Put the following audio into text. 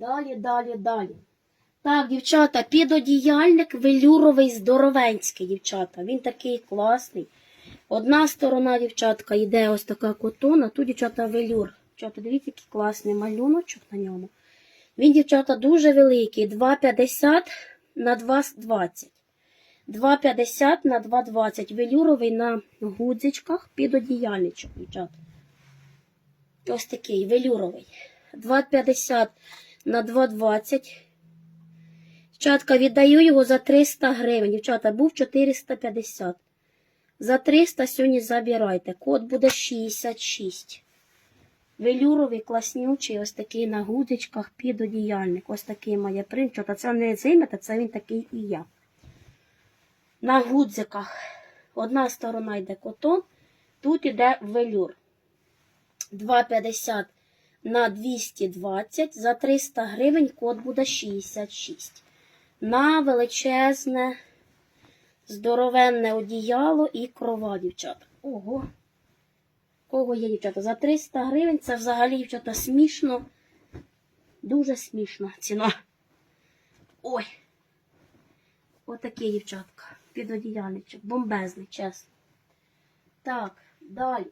Далі, далі, далі. Так, дівчата, підодіяльник велюровий здоровенський, дівчата. Він такий класний. Одна сторона, дівчатка, йде ось така котона, тут, дівчата, велюр. Дівчата, дивіться, який класний малюночок на ньому. Він, дівчата, дуже великий. 2,50 на 2,20. 2,50 на 2,20. Велюровий на гудзичках підодіяльничок, дівчата. Ось такий велюровий. 2,50 на 2,20. Дівчатка, віддаю його за 300 гривень. Дівчата, був 450. За 300 сьогодні забирайте. Код буде 66. Велюровий, класнючий, ось такий на гудочках підодіяльник. Ось такий має принт. Дівчата, Це не зимета, це він такий і я. На гудзиках. Одна сторона йде котон, тут йде велюр. 2,50 на 220. За 300 гривень код буде 66. На величезне, здоровенне одіяло і крова, дівчата. Ого. Кого є, дівчата? За 300 гривень це взагалі, дівчата, смішно. Дуже смішна ціна. Ой. Отакий, дівчатка. Підодіяльничок. Бомбезний, чесно. Так, далі.